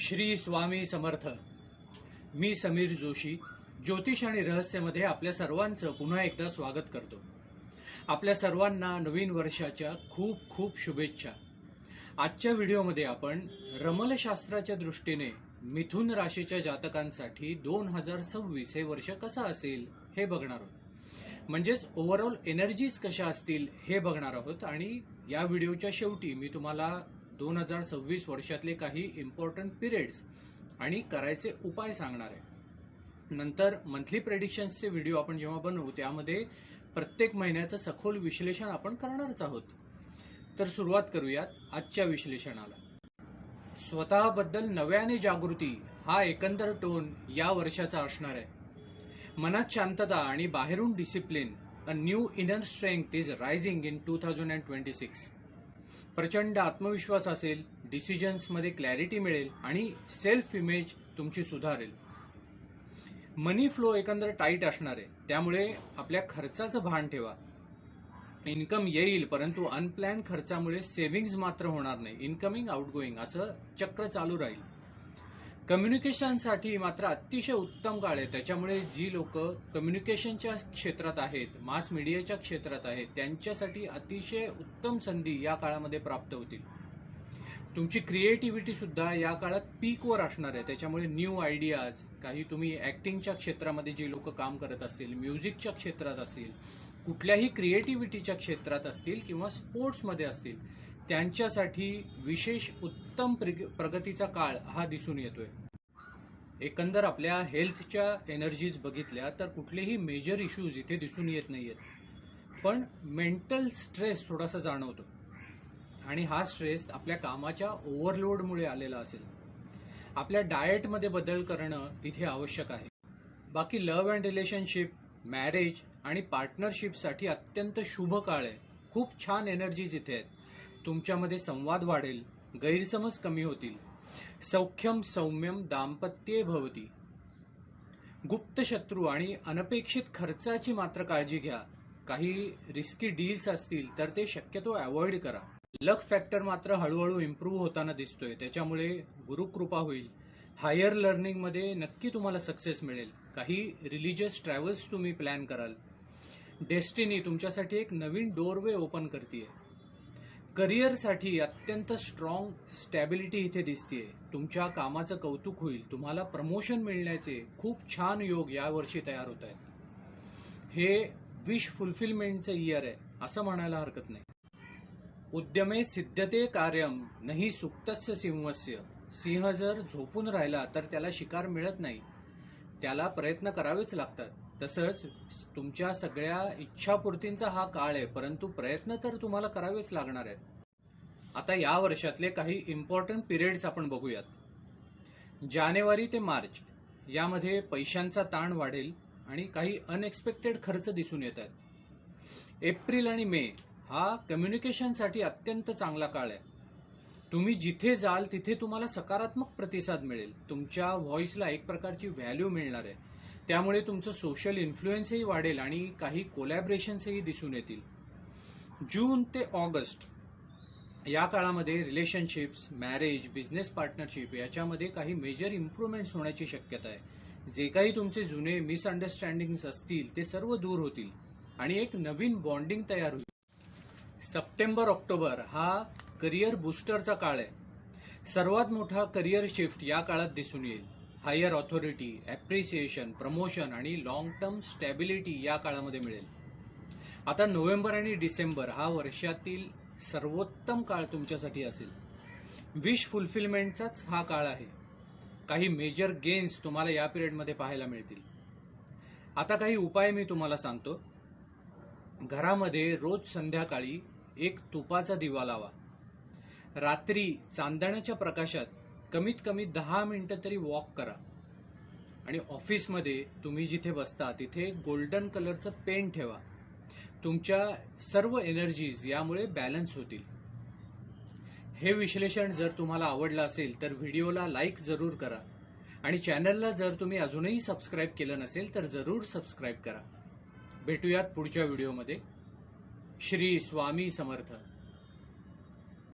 श्री स्वामी समर्थ. मी समीर जोशी ज्योतिष आणि रहस्यमध्ये आपल्या सर्वांचं पुन्हा एकदा स्वागत करतो. आपल्या सर्वांना नवीन वर्षाच्या खूप खूप शुभेच्छा. आजच्या व्हिडिओमध्ये आपण रमलशास्त्राच्या दृष्टीने मिथुन राशीच्या जातकांसाठी दोन हजार सव्वीस हे वर्ष कसं असेल हे बघणार आहोत. म्हणजेच ओव्हरऑल एनर्जीज कशा असतील हे बघणार आहोत आणि या व्हिडिओच्या शेवटी मी तुम्हाला दोन हजार सव्वीस वर्षातले काही इम्पॉर्टंट पिरियड्स आणि करायचे उपाय सांगणार आहे. नंतर मंथली प्रेडिक्शन्सचे व्हिडिओ आपण जेव्हा बनवू त्यामध्ये प्रत्येक महिन्याचं सखोल विश्लेषण आपण करणारच आहोत. तर सुरुवात करूयात आजच्या विश्लेषणाला. स्वतःबद्दल नव्याने जागृती हा एकंदर टोन या वर्षाचा असणार आहे. मनात शांतता आणि बाहेरून discipline a new inner strength is rising in two thousand and twenty six प्रचंड आत्मविश्वास असेल डिसिजन्समध्ये क्लॅरिटी मिळेल आणि सेल्फ इमेज तुमची सुधारेल. मनी फ्लो एकंदर टाईट असणार आहे त्यामुळे आपल्या खर्चाचं भान ठेवा. इन्कम येईल परंतु अनप्लॅन खर्चामुळे सेव्हिंग्ज मात्र होणार नाही. इन्कमिंग आउटगोईंग असं चक्र चालू राहील. कम्युनिकेशनसाठी मात्र अतिशय उत्तम काळ आहे. त्याच्यामुळे जी लोक कम्युनिकेशनच्या क्षेत्रात आहेत मास मीडियाच्या क्षेत्रात आहेत त्यांच्यासाठी अतिशय उत्तम संधी या काळामध्ये प्राप्त होतील. तुमची क्रिएटिव्हिटी सुद्धा या काळात पीकवर असणार आहे. त्याच्यामुळे न्यू आयडियाज काही तुम्ही ऍक्टिंगच्या क्षेत्रामध्ये जी लोक काम करत असतील म्युझिकच्या क्षेत्रात असतील कुठल्याही क्रिएटिव्हिटीच्या क्षेत्रात असतील किंवा स्पोर्ट्समध्ये असतील त्यांच्यासाठी विशेष उत्तम प्रिग- प्रगतीचा काळ हा दिसून येतोय. एकंदर आपल्या हेल्थच्या एनर्जीज बघितल्या तर कुठलेही मेजर इश्यूज इथे दिसून येत नाही आहेत पण मेंटल स्ट्रेस थोडासा जाणवतो. आणि हा स्ट्रेस आपल्या कामाच्या ओव्हरलोडमुळे आलेला असेल. आपल्या डाएटमध्ये बदल करणं इथे आवश्यक आहे. बाकी लव्ह अँड रिलेशनशिप मॅरेज आणि पार्टनरशिपसाठी अत्यंत शुभ काळ आहे. खूप छान एनर्जीज इथे आहेत. तुमच्यामध्ये संवाद वाढेल गैरसमज कमी होतील. सौख्यम सौम्यम दाम्पत्ये भवती. गुप्त शत्रू आणि अनपेक्षित खर्चाची मात्र काळजी घ्या. काही रिस्की डील्स असतील तर ते शक्यतो अवॉइड करा. लक फॅक्टर मात्र हळूहळू इम्प्रूव्ह होताना दिसतोय. त्याच्यामुळे गुरुकृपा होईल. हायर लर्निंगमध्ये नक्की तुम्हाला सक्सेस मिळेल. काही रिलिजियस ट्रॅव्हल्स तुम्ही प्लॅन कराल. डेस्टिनी तुमच्यासाठी एक नवीन डोरवे ओपन करते करिअरसाठी अत्यंत स्ट्रॉंग स्टॅबिलिटी इथे दिसतीये. तुमच्या कामाचं कौतुक होईल. तुम्हाला प्रमोशन मिळण्याचे खूप छान योग यावर्षी तयार होत आहेत. हे विश फुलफिलमेंटचं इयर आहे असं म्हणायला हरकत नाही. उद्यमे सिद्धते कार्यम नाही सुक्तस्य सिंहस्य. सिंह जर झोपून राहिला तर त्याला शिकार मिळत नाही. त्याला प्रयत्न करावेच लागतात. तसंच तुमच्या सगळ्या इच्छापूर्तींचा हा काळ आहे परंतु प्रयत्न तर तुम्हाला करावेच लागणार आहेत. आता या वर्षातले काही इम्पॉर्टंट पिरियड्स आपण बघूयात. जानेवारी ते मार्च यामध्ये पैशांचा ताण वाढेल आणि काही अनएक्सपेक्टेड खर्च दिसून येत आहेत एप्रिल आणि मे हा कम्युनिकेशनसाठी अत्यंत चांगला काळ आहे. तुम्ही जिथे जाल तिथे तुम्हाला सकारात्मक प्रतिसाद मिळेल. तुमच्या व्हॉइसला एक प्रकारची व्हॅल्यू मिळणार आहे. त्यामुळे तुमचं सोशल इन्फ्लुएन्सही वाढेल आणि काही कोलॅबरेशन्सही दिसून येतील. जून ते ऑगस्ट या काळामध्ये रिलेशनशिप्स मॅरेज बिझनेस पार्टनरशिप याच्यामध्ये काही मेजर इम्प्रूव्हमेंट्स होण्याची शक्यता आहे. जे काही तुमचे जुने मिसअंडरस्टँडिंग्स असतील ते सर्व दूर होतील आणि एक नवीन बॉन्डिंग तयार होईल. सप्टेंबर ऑक्टोबर हा करिअर बुस्टरचा काळ आहे. सर्वात मोठा करिअर शिफ्ट या काळात दिसून येईल. हायर ऑथॉरिटी ॲप्रिसिएशन प्रमोशन आणि लॉंग टर्म स्टॅबिलिटी या काळामध्ये मिळेल. आता नोव्हेंबर आणि डिसेंबर हा वर्षातील सर्वोत्तम काळ तुमच्यासाठी असेल. विश फुलफिलमेंटचाच हा काळ आहे. काही मेजर गेन्स तुम्हाला या पिरियडमध्ये पाहायला मिळतील. आता काही उपाय मी तुम्हाला सांगतो. घरामध्ये रोज संध्याकाळी एक तुपाचा दिवा लावा. रात्री चांदण्याच्या प्रकाशात कमीत कमी दहा मिनिटं तरी वॉक करा. आणि ऑफिसमध्ये तुम्ही जिथे बसता तिथे गोल्डन कलरचं पेन ठेवा. तुमच्या सर्व एनर्जीज यामुळे बॅलन्स होतील. हे विश्लेषण जर तुम्हाला आवडलं असेल तर व्हिडिओला लाईक जरूर करा. आणि चॅनलला जर तुम्ही अजूनही सबस्क्राईब केलं नसेल तर जरूर सबस्क्राईब करा. भेटूयात पुढच्या व्हिडिओमध्ये श्री स्वामी समर्थ.